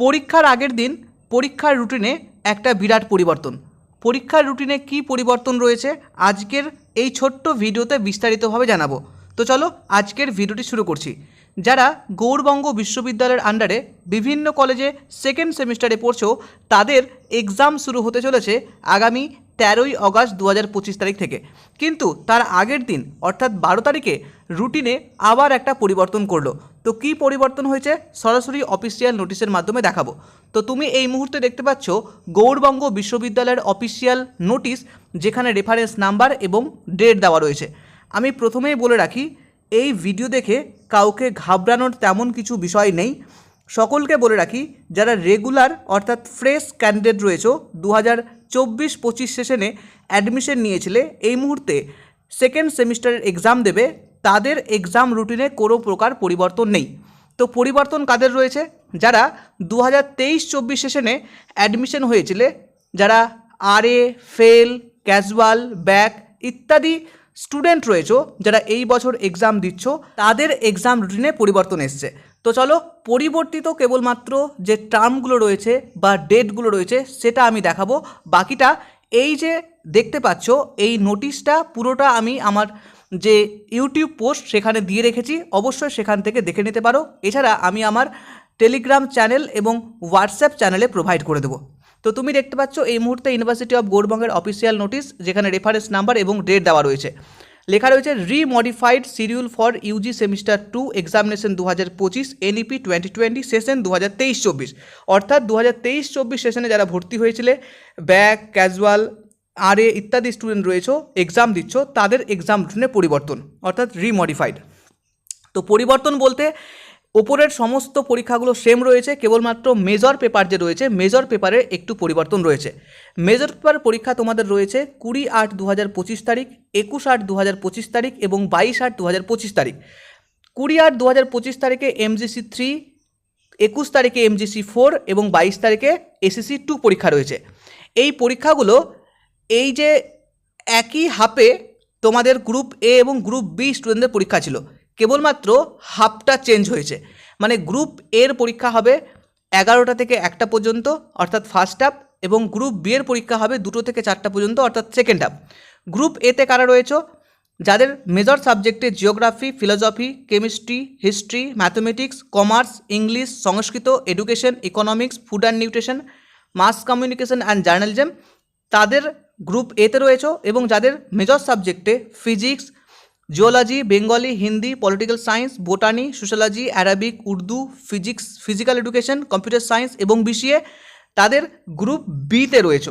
পরীক্ষার আগের দিন পরীক্ষার রুটিনে একটা বিরাট পরিবর্তন। পরীক্ষার রুটিনে কি পরিবর্তন রয়েছে আজকের এই ছোট্ট ভিডিওতে বিস্তারিতভাবে জানাব। তো চলো আজকের ভিডিওটি শুরু করছি। যারা গৌরবঙ্গ বিশ্ববিদ্যালয়ের আন্ডারে বিভিন্ন কলেজে সেকেন্ড সেমিস্টারে পড়ছো, তাদের এক্সাম শুরু হতে চলেছে আগামী তেরোই আগস্ট দু হাজার পঁচিশ তারিখ থেকে। কিন্তু তার আগের দিন, অর্থাৎ বারো তারিখে, রুটিনে আবার একটা পরিবর্তন করল। তো কী পরিবর্তন হয়েছে? সরাসরি অফিসিয়াল নোটিশের মাধ্যমে দেখাবো। তো তুমি এই মুহূর্তে দেখতে পাচ্ছ গৌরবঙ্গ বিশ্ববিদ্যালয়ের অফিসিয়াল নোটিশ যেখানে রেফারেন্স নাম্বার এবং ডেট দেওয়া রয়েছে। আমি প্রথমেই বলে রাখি, এই ভিডিও দেখে কাউকে ঘাবড়ানোর তেমন কিছু বিষয় নেই। সকলকে বলে রাখি, যারা রেগুলার অর্থাৎ ফ্রেশ ক্যান্ডিডেট রয়েছে দু হাজার চব্বিশ পঁচিশ সেশনে অ্যাডমিশন নিয়েছিলে, এই মুহূর্তে সেকেন্ড সেমিস্টারের এক্সাম দেবে, তাদের এক্সাম রুটিনে কোনো প্রকার পরিবর্তন নেই। তো পরিবর্তন কাদের রয়েছে? যারা দু হাজার তেইশ চব্বিশ সেশনে অ্যাডমিশন হয়েছিলে, যারা আর এ ফেল ক্যাজুয়াল ব্যাক ইত্যাদি স্টুডেন্ট রয়েছো, যারা এই বছর এক্সাম দিচ্ছ, তাদের এক্সাম রুটিনে পরিবর্তন এসছে। তো চলো, পরিবর্তিত কেবলমাত্র যে টার্মগুলো রয়েছে বা ডেটগুলো রয়েছে, সেটা আমি দেখাবো। বাকিটা এই যে দেখতে পাচ্ছ, এই নোটিশটা পুরোটা আমি আমার যে ইউটিউব পোস্ট সেখানে দিয়ে রেখেছি, অবশ্যই সেখান থেকে দেখে নিতে পারো। এছাড়া আমি আমার টেলিগ্রাম চ্যানেল এবং হোয়াটসঅ্যাপ চ্যানেলে প্রোভাইড করে দেবো। তো তুমি দেখতে পাচ্ছ, এই মুহূর্তে ইউনিভার্সিটি অফ গৌরবঙ্গের অফিসিয়াল নোটিশ যেখানে রেফারেন্স নাম্বার এবং ডেট দেওয়া রয়েছে। লেখা রয়েছে remodified schedule for UG semester two examination দু হাজার পঁচিশ এনইপি টোয়েন্টি টোয়েন্টি সেশন দু হাজার তেইশ চব্বিশ। অর্থাৎ দু হাজার তেইশ চব্বিশ সেশনে যারা ভর্তি হয়েছিলে ব্যাক ক্যাজুয়াল আর এ ইত্যাদি স্টুডেন্ট রয়েছে এক্সাম দিচ্ছ, তাদের এক্সাম রুটিনে পরিবর্তন, অর্থাৎ রিমডিফাইড তো পরিবর্তন বলতে ওপরের সমস্ত পরীক্ষাগুলো সেম রয়েছে, কেবলমাত্র মেজর পেপার যে রয়েছে মেজর পেপারে একটু পরিবর্তন রয়েছে। মেজর পেপার পরীক্ষা তোমাদের রয়েছে কুড়ি আট দু হাজার পঁচিশ তারিখ, একুশ আট দু হাজার পঁচিশ তারিখ এবং বাইশ আট দু হাজার পঁচিশ তারিখ। কুড়ি আট দু হাজার পঁচিশ তারিখে এমজিসি থ্রি একুশ তারিখে এমজিসি ফোর এবং বাইশ তারিখে এসএসসি টু পরীক্ষা রয়েছে। এই পরীক্ষাগুলো এই যে একই হাফে তোমাদের গ্রুপ এ এবং গ্রুপ বি স্টুডেন্টদের পরীক্ষা ছিল। কেবলমাত্র হাফটা চেঞ্জ হয়েছে। মানে গ্রুপ এর পরীক্ষা হবে এগারোটা থেকে একটা পর্যন্ত, অর্থাৎ ফার্স্ট হাফ এবং গ্রুপ বি এর পরীক্ষা হবে দুটো থেকে চারটা পর্যন্ত, অর্থাৎ সেকেন্ড হাফ গ্রুপ এতে কারা রয়েছে? যাদের মেজর সাবজেক্টে geography philosophy chemistry history mathematics commerce English Sanskrit education economics food and nutrition mass communication and journalism তাদের গ্রুপ এতে রয়েছে এবং যাদের মেজর সাবজেক্টে physics geology Bengali Hindi political science botany sociology Arabic Urdu physics physical education computer science এবং BCA তাদের group বিতে রয়েছে।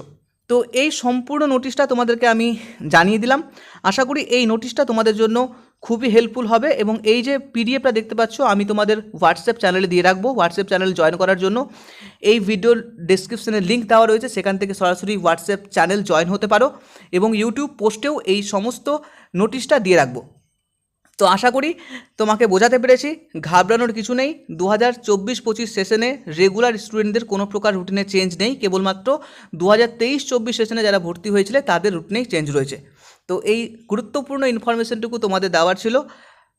তো এই সম্পূর্ণ নোটিশটা তোমাদেরকে আমি জানিয়ে দিলাম। আশা করি এই নোটিশটা তোমাদের জন্য খুবই হেল্পফুল হবে এবং এই যে পিডিএফটা দেখতে পাচ্ছ, আমি তোমাদের হোয়াটসঅ্যাপ চ্যানেলে দিয়ে রাখব। হোয়াটসঅ্যাপ চ্যানেল জয়েন করার জন্য এই ভিডিওর ডিসক্রিপশনে লিঙ্ক দেওয়া রয়েছে, সেখান থেকে সরাসরি হোয়াটসঅ্যাপ চ্যানেল জয়েন হতে পারো এবং ইউটিউব পোস্টেও এই সমস্ত নোটিশটা দিয়ে রাখব। তো আশা করি তোমাকে বোঝাতে পেরেছি, ঘাবড়ানোর কিছু নেই। দু হাজার চব্বিশ পঁচিশ সেশনে রেগুলার স্টুডেন্টদের কোনো প্রকার রুটিনে চেঞ্জ নেই। কেবলমাত্র দু হাজার তেইশ চব্বিশ সেশনে যারা ভর্তি হয়েছিলে, তাদের রুটিনেই চেঞ্জ রয়েছে। তো এই গুরুত্বপূর্ণ ইনফরমেশনটুকু তোমাদের দেওয়ার ছিল।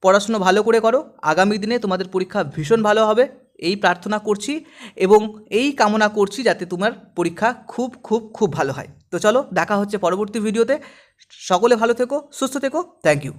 পড়াশুনো ভালো করে করো, আগামী দিনে তোমাদের পরীক্ষা ভীষণ ভালো হবে, এই প্রার্থনা করছি এবং এই কামনা করছি যাতে তোমার পরীক্ষা খুব খুব খুব ভালো হয়। তো চলো, দেখা হচ্ছে পরবর্তী ভিডিওতে। সকলে ভালো থেকো, সুস্থ থেকো থ্যাংক ইউ